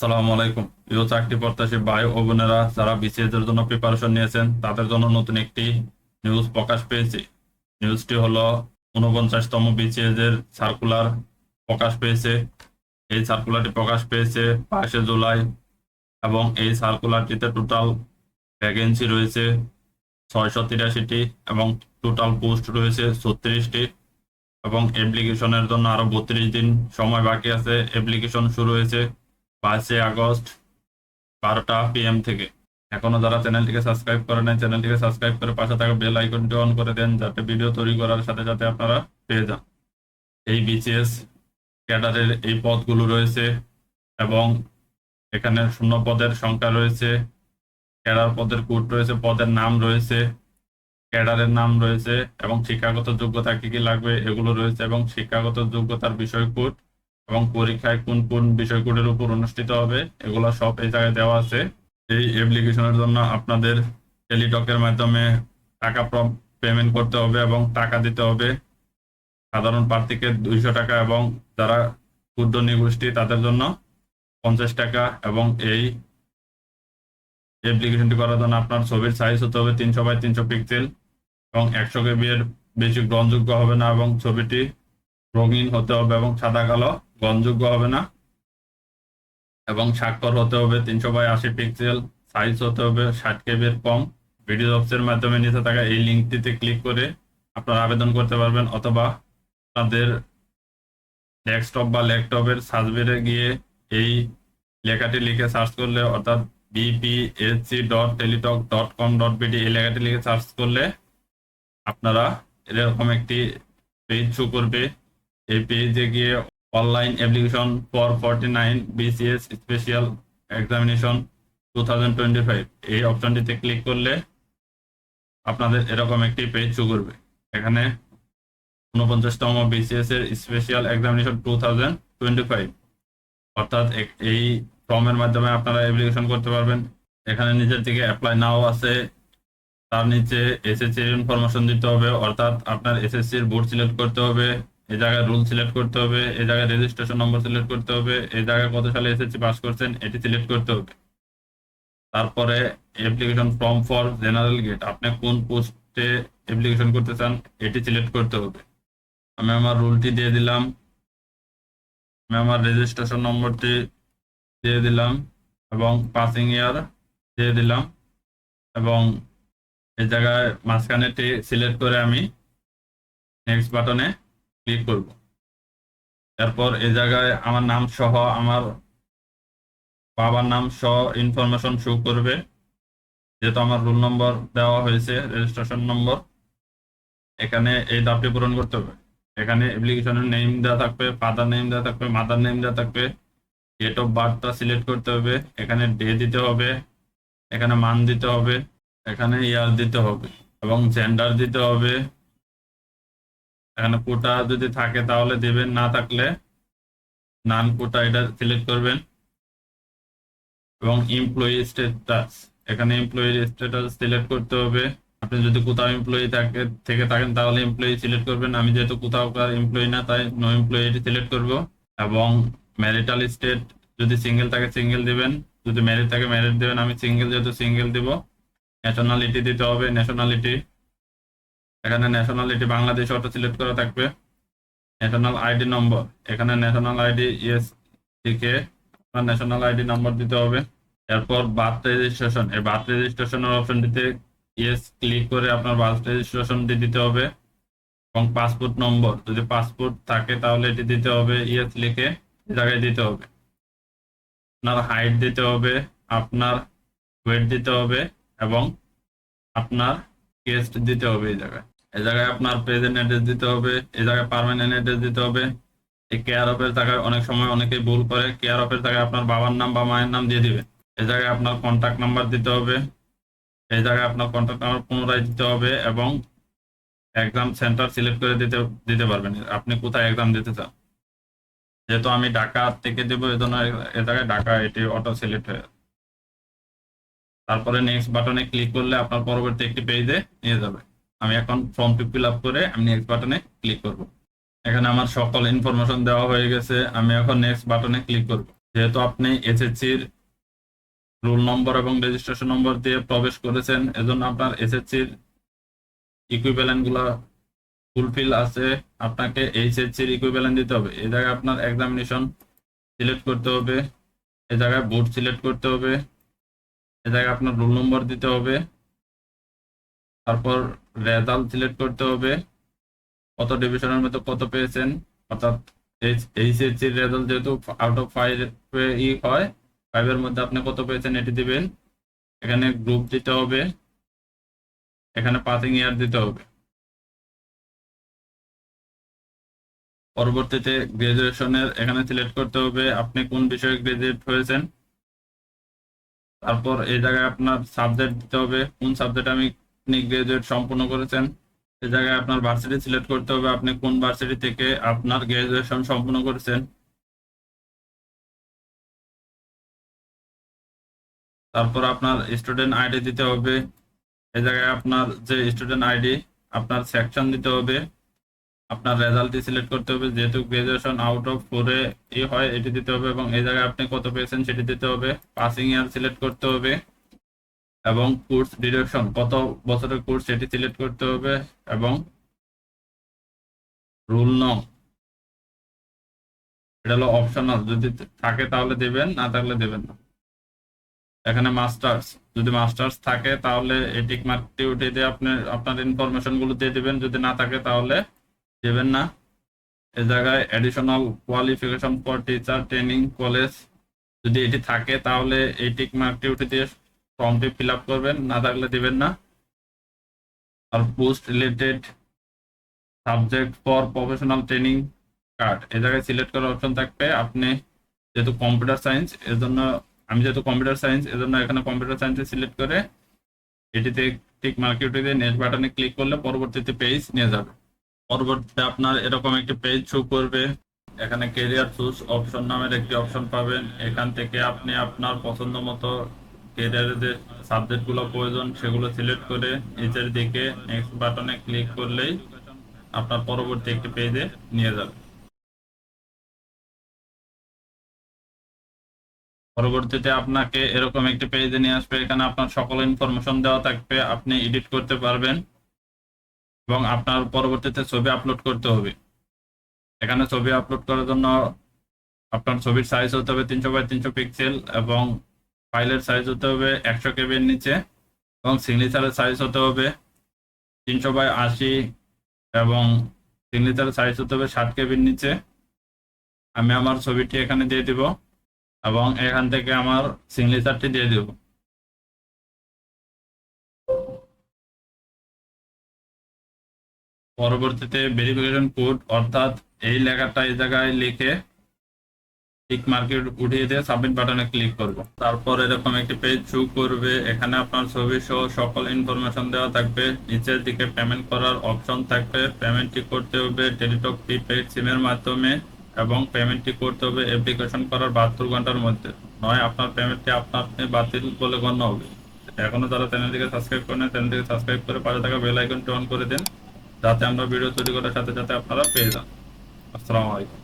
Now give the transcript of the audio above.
আসসালামু আলাইকুম। প্রিয় চাকরি প্রত্যাশী ভাই ও বোনেরা, যারা বিসিএস এর জন্য প্রিপারেশন নিয়েছেন, তাদের জন্য নতুন একটি নিউজ প্রকাশ পেয়েছে। নিউজটি হলো উনপঞ্চাশতম বিসিএস এর সার্কুলার প্রকাশ পেয়েছে। এই সার্কুলারটি প্রকাশ পেয়েছে বাইশে জুলাই এবং এই সার্কুলারটিতে টোটাল ভ্যাকেন্সি রয়েছে ছয়শো তিরাশিটি এবং টোটাল পোস্ট রয়েছে ছত্রিশটি এবং অ্যাপ্লিকেশনের জন্য আরও বত্রিশ দিন সময় বাকি আছে। অ্যাপ্লিকেশন শুরু হয়েছে পাঁচই আগস্ট বারোটা পিএম থেকে। এখনও যারা চ্যানেলটিকে সাবস্ক্রাইব করে নেন চ্যানেলটিকে সাবস্ক্রাইব করে পাশে থাকা বেল আইকনটি অন করে দেন, যাতে ভিডিও তৈরি করার সাথে সাথে আপনারা পেয়ে যান। এই বিসিএস ক্যাডারের এই পদগুলো রয়েছে এবং এখানে শূন্য পদের সংখ্যা রয়েছে, ক্যাডার পদের কোড রয়েছে, পদের নাম রয়েছে, ক্যাডারের নাম রয়েছে এবং শিক্ষাগত যোগ্যতা কি কি লাগবে এগুলো রয়েছে এবং শিক্ষাগত যোগ্যতার বিষয় কোড এবং পরীক্ষায় কোন কোন বিষয় কোডের উপর অনুষ্ঠিত হবে, এগুলো সব এই জায়গায় দেওয়া আছে। এই অ্যাপ্লিকেশনের জন্য আপনাদের টেলিটকের মাধ্যমে টাকা পেমেন্ট করতে হবে এবং টাকা দিতে হবে। সাধারণ প্রার্থীকে দুইশো টাকা এবং যারা ক্ষুদ্র নিগোষ্ঠী, তাদের জন্য পঞ্চাশ টাকা এবং এই অ্যাপ্লিকেশনটি করার জন্য আপনার ছবির সাইজ হতে হবে তিনশো বাই তিনশো পিক্সেল এবং একশো কেবি এর বেশি গ্রহণযোগ্য হবে না এবং ছবিটি রঙিন হতে হবে এবং সাদা কালো। গ্রহণযোগ্য হবে না। এবং স্বাক্ষর হতে হবে তিনশো বাই আশি পিক্সেল সাইজ হতে হবে ষাট কেবির কম। ভিডিও অফিসের মাধ্যমে নিচে থাকা এই লিঙ্কটিতে ক্লিক করে আপনারা আবেদন করতে পারবেন অথবা আপনাদের ডেস্কটপ বা ল্যাপটপের সার্চবারে গিয়ে এই লেখাটি লিখে সার্চ করলে, অর্থাৎ BPSC dot Teletalk dot com dot BD এই লেখাটি লিখে সার্চ করলে আপনারা এরকম একটি পেজ শো করবে। এই পেজে গিয়ে online application for forty nine BCS special examination two thousand twenty five. এই অপশনটিতে ক্লিক করলে আপনাদের এরকম একটি পেজ শো করবে। এখানে উনপঞ্চাশতম বিসিএস এর special examination two thousand twenty five. অর্থাৎ এই ফর্মের মাধ্যমে আপনারা অ্যাপ্লিকেশন করতে পারবেন। এখানে নিচের দিকে অ্যাপ্লাই নাও আছে। তার নিচে এসএসসির ইনফরমেশন দিতে হবে। অর্থাৎ আপনার এসএসসির বোর্ড সিলেক্ট করতে হবে। এই জায়গায় রুল সিলেক্ট করতে হবে এই জায়গায় রেজিস্ট্রেশন নম্বর সিলেক্ট করতে হবে এই জায়গায় কত সালে এসএসসি পাস করছেন এটি সিলেক্ট করতে হবে। তারপরে application form for general get আপনি কোন পোস্টে অ্যাপ্লিকেশন করতে চান এটি সিলেক্ট করতে হবে। আমি আমার রুলটি দিয়ে দিলাম। আমি আমার রেজিস্ট্রেশন নম্বরটি দিয়ে দিলাম এবং পাসিং ইয়ার দিয়ে দিলাম এবং এই জায়গায় মাঝখানেটি সিলেক্ট করে আমি নেক্সট বাটনে ক্লিক করব। তারপর এই জায়গায় আমার নাম সহ আমার বাবার নাম সহ ইনফরমেশন শো করবে। যেহেতু আমার রোল নম্বর দেওয়া হয়েছে রেজিস্ট্রেশন নম্বর এখানে এই দাবটি পূরণ করতে হবে। এখানে অ্যাপ্লিকেশনের নেম দেওয়া থাকবে ফাদার নেম দেওয়া থাকবে মাদার নেম দেওয়া থাকবে ডেট অফ বার্থটা সিলেক্ট করতে হবে, এখানে ডে দিতে হবে, এখানে মান দিতে হবে, এখানে ইয়ার দিতে হবে এবং জেন্ডার দিতে হবে। এখানে কোটা যদি থাকে তাহলে দেবেন, না থাকলে নান কোটা এটা সিলেক্ট করবেন। এবং এমপ্লয়ি স্ট্যাটাস এখানে এমপ্লয়ি স্ট্যাটাস সিলেক্ট করতে হবে। আপনি যদি কোথাও এমপ্লয়ি থাকে, থেকে থাকেন তাহলে এমপ্লয়ি সিলেক্ট করবেন। আমি যেহেতু কোথাও এমপ্লয়ি না, তাই নো এমপ্লয়ি সিলেক্ট করব। এবং ম্যারিটাল স্টেট যদি সিঙ্গেল থাকে সিঙ্গেল দিবেন। যদি ম্যারিড থাকে ম্যারিড দিবেন। আমি সিঙ্গেল যেহেতু সিঙ্গেল দিব। ন্যাশনালিটি দিতে হবে ন্যাশনালিটি এখানে ন্যাশনালিটি বাংলাদেশ অটো সিলেক্ট করা থাকবে। ন্যাশনাল আইডি নম্বর এখানে ন্যাশনাল আইডি ইয়েস থেকে আপনার ন্যাশনাল আইডি নম্বর দিতে হবে। এরপর বার্থ রেজিস্ট্রেশন এই বার্থ রেজিস্ট্রেশনের অপশনটিতে ইয়েস ক্লিক করে আপনার বার্থ রেজিস্ট্রেশনটি দিতে হবে। এবং পাসপোর্ট নম্বর যদি পাসপোর্ট থাকে তাহলে এটি দিতে হবে ইয়েস লিখে জায়গায় দিতে হবে। আপনার হাইট দিতে হবে, আপনার ওয়েট দিতে হবে এবং আপনার কেস্ট দিতে হবে এই জায়গায়। এই জায়গায় আপনার প্রেজেন্ট অ্যাড্রেস দিতে হবে এই জায়গায় পার্মানেন্ট অ্যাড্রেস দিতে হবে। এই কেয়ার অফের জায়গায় অনেক সময় অনেকেই ভুল করে কেয়ার অফের জায়গায় আপনার বাবার নাম বা মায়ের নাম দিয়ে দিবে। এই জায়গায় আপনার কন্ট্যাক্ট নাম্বার দিতে হবে এই জায়গায় আপনার কন্ট্যাক্ট নাম্বার পুনরায় দিতে হবে এবং এক্সাম সেন্টার সিলেক্ট করে দিতে দিতে পারবেন। আপনি কোথায় এক্সাম দিতে চান? যেহেতু আমি ঢাকা থেকে দেবো এই জন্য এ জায়গায় ঢাকা এটি অটো সিলেক্ট হয়ে তারপরে নেক্সট বাটনে ক্লিক করলে আপনার পরবর্তী একটি পেজে নিয়ে যাবে। আমি এখন ফর্মটি ফিল আপ করে আমি নেক্সট বাটনে ক্লিক করব। এখানে আমার সকল ইনফরমেশন দেওয়া হয়ে গেছে, আমি এখন নেক্সট বাটনে ক্লিক করব। যেহেতু আপনি এসএসসির রোল নম্বর এবং রেজিস্ট্রেশন নম্বর দিয়ে প্রবেশ করেছেন, এজন্য আপনার এসএসসির ইকুইভ্যালেন্টগুলা ফুলফিল আছে। আপনাকে এইচএসসির ইকুইভ্যালেন্ট দিতে হবে। এই জায়গায় আপনার এক্সামিনেশন সিলেক্ট করতে হবে, এই জায়গায় বোর্ড সিলেক্ট করতে হবে, এই জায়গায় আপনার রোল নম্বর দিতে হবে। তারপর রেজাল্ট সিলেক্ট করতে হবে। কত ডিভিশনের মধ্যে কত পেয়েছেন? অর্থাৎ এইচএসসির রেজাল্ট যেহেতু আউট অফ ফাইভ ই হয় ফাইভের মধ্যে আপনি কত পেয়েছেন এটি দিবেন। এখানে গ্রুপ দিতে হবে। এখানে পাসিং ইয়ার দিতে হবে। পরবর্তীতে গ্রাজুয়েশনের এখানে সিলেক্ট করতে হবে আপনি কোন বিষয়ে গ্রাজুয়েট হয়েছেন। তারপর এই জায়গায় আপনার সাবজেক্ট দিতে হবে। কোন সাবজেক্ট আমি আপনি গ্রাজুয়েট সম্পূর্ণ করেছেন এই জায়গায় আপনার ভার্সিটি সিলেক্ট করতে হবে, আপনি কোন ভার্সিটি থেকে আপনার গ্রাজুয়েশন সম্পূর্ণ করেছেন? তারপর আপনার স্টুডেন্ট আইডি দিতে হবে এ জায়গায় আপনার যে স্টুডেন্ট আইডি আপনার সেকশন দিতে হবে, আপনার রেজাল্টটি সিলেক্ট করতে হবে, যেহেতু গ্রাজুয়েশন আউট অফ ফোরে ই হয়, এটি দিতে হবে এবং এই জায়গায় আপনি কত পেয়েছেন সেটি দিতে হবে পাসিং ইয়ার সিলেক্ট করতে হবে। এবং কোর্স ডিরেকশন কত বছরের কোর্স সেটি সিলেক্ট করতে হবে এবং রুল নং এটা হলো অপশনাল যদি থাকে তাহলে দেবেন, না থাকলে দেবেন না। এখানে মাস্টার্স যদি মাস্টার্স থাকে তাহলে এই টিক মার্কটি উঠিয়ে দিয়ে আপনি, আপনার ইনফরমেশনগুলো দিয়ে দিবেন, যদি না থাকে তাহলে দেবেন না। এ জায়গায় additional qualification for teacher training college যদি এটি থাকে তাহলে এই টিক মার্কটি উঠে দিয়ে ফর্মটি ফিল আপ করবেন, না থাকলে দেবেন না। আর post related subject for professional training card এ জায়গায় সিলেক্ট করার অপশন থাকবে। আপনি যেহেতু কম্পিউটার সায়েন্স এর জন্য আমি যেহেতু কম্পিউটার সায়েন্স এর জন্য এখানে কম্পিউটার সায়েন্সে সিলেক্ট করে এটিতে মার্কেটে দিয়ে নেক্সট বাটনে ক্লিক করলে পরবর্তীতে পেজ নিয়ে যাবে। পরবর্তীতে আপনার এরকম একটি পেজ শো করবে। এখানে কেরিয়ার চুজ অপশন নামের একটি অপশন পাবেন। এখান থেকে আপনি আপনার পছন্দ মতো কেরিয়ারের যে সাবজেক্টগুলো প্রয়োজন, সেগুলো সিলেক্ট করে নিচের দিকে নেক্সট বাটনে ক্লিক করলেই আপনার পরবর্তী একটি পেজে নিয়ে যাবে। পরবর্তীতে আপনাকে এরকম একটি পেজে নিয়ে আসবে, এখানে আপনার সকল ইনফরমেশন দেওয়া থাকবে, আপনি এডিট করতে পারবেন এবং আপনার পরবর্তীতে ছবি আপলোড করতে হবে। এখানে ছবি আপলোড করার জন্য আপনার ছবির সাইজ হতে হবে তিনশো বাই তিনশো পিক্সেল এবং ফাইলের সাইজ হতে হবে একশো কেবির নিচে এবং সিগনেচারের সাইজ হতে হবে তিনশো বাই আশি এবং সিগনেচারের সাইজ হতে হবে ষাট কেবির নিচে। আমি আমার ছবিটি এখানে দিয়ে দিব এবং এখান থেকে আমার সিগনেচারটি দিয়ে দিব। পরবর্তীতে ভেরিফিকেশন কোড অর্থাৎ এই লেখাটা এই জায়গায় লিখে টিক মার্কেট উঠিয়ে দিয়ে সাবমিট বাটনে ক্লিক করব। তারপর এরকম একটি পেজ শো করবে। এখানে আপনার ছবি সহ সকল ইনফরমেশন দেওয়া থাকবে। নিচের দিকে পেমেন্ট করার অপশন থাকবে। পেমেন্টটি করতে হবে টেলিটক প্রিপেড সিমের মাধ্যমে এবং পেমেন্টটি করতে হবে অ্যাপ্লিকেশন করার বাহাত্তর ঘণ্টার মধ্যে। নয়, আপনার পেমেন্টটি আপনার আপনি বাতিল বলে গণ্য হবে। এখনও যারা চ্যানেলটিকে সাবস্ক্রাইব করেন চ্যানেলটিকে সাবস্ক্রাইব করে পাশে থাকা বেল আইকনটি অন করে দিন। যাতে আমরা ভিডিও তৈরি করার সাথে সাথে আপনারা পেয়ে যান। আসসালামু আলাইকুম।